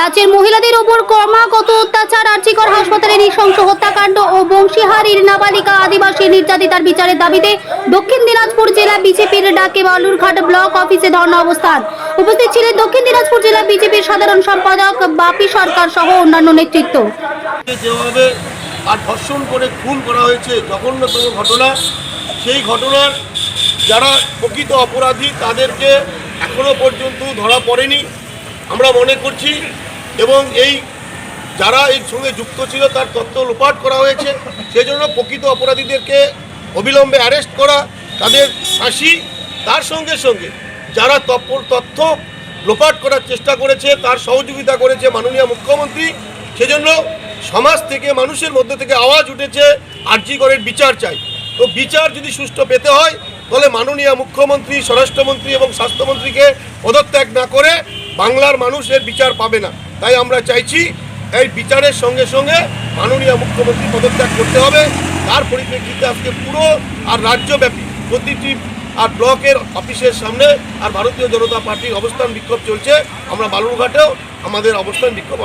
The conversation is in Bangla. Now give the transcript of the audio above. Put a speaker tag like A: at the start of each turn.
A: রাজ্যের মহিলাদের ওপর ক্রমাগত অত্যাচার আর্জিকর হাসপাতালে নৃশংস হত্যাকাণ্ড ও বংশীহারির নাবালিকা আদিবাসী নির্যাতিতার বিচারের দাবিতে দক্ষিণ দিনাজপুর জেলা বিজেপির ডাকে বালুরঘাট ব্লক অফিসে ধর্ণা অবস্থান। উপস্থিত ছিলেন দক্ষিণ দিনাজপুর জেলা বিজেপির সাধারণ সম্পাদক বাপি সরকার সহ অন্যান্য নেতৃত্ব।
B: যেভাবে আর ধর্ষণ করে খুন করা হয়েছে, জঘন্যতম ঘটনা। সেই ঘটনার যারা প্রকৃত অপরাধী, তাদেরকে এখনও পর্যন্ত ধরা পড়েনি। আমরা মনে করছি এবং এই যারা এর সঙ্গে যুক্ত ছিল তার তথ্য লোপাট করা হয়েছে। সেজন্য প্রকৃত অপরাধীদেরকে অবিলম্বে অ্যারেস্ট করা, তাদের ফাঁসি, তার সঙ্গে সঙ্গে যারা তথ্য লোপাট করার চেষ্টা করেছে, তার সহযোগিতা করেছে মাননীয় মুখ্যমন্ত্রী। সেজন্য সমাজ থেকে, মানুষের মধ্যে থেকে আওয়াজ উঠেছে, আর্জি আর্জিকরের বিচার চাই। তো বিচার যদি সুষ্ঠু পেতে হয় তাহলে মাননীয় মুখ্যমন্ত্রী, স্বরাষ্ট্রমন্ত্রী এবং স্বাস্থ্যমন্ত্রীকে পদত্যাগ না করে বাংলার মানুষের বিচার পাবে না। তাই আমরা চাইছি এই বিচারের সঙ্গে সঙ্গে মাননীয় মুখ্যমন্ত্রী পদত্যাগ করতে হবে। তার পরিপ্রেক্ষিতে আজকে পুরো আর রাজ্যব্যাপী প্রতিটি আর ব্লকের অফিসের সামনে আর ভারতীয় জনতা পার্টির অবস্থান বিক্ষোভ চলছে। আমরা বালুরঘাটেও আমাদের অবস্থান বিক্ষোভ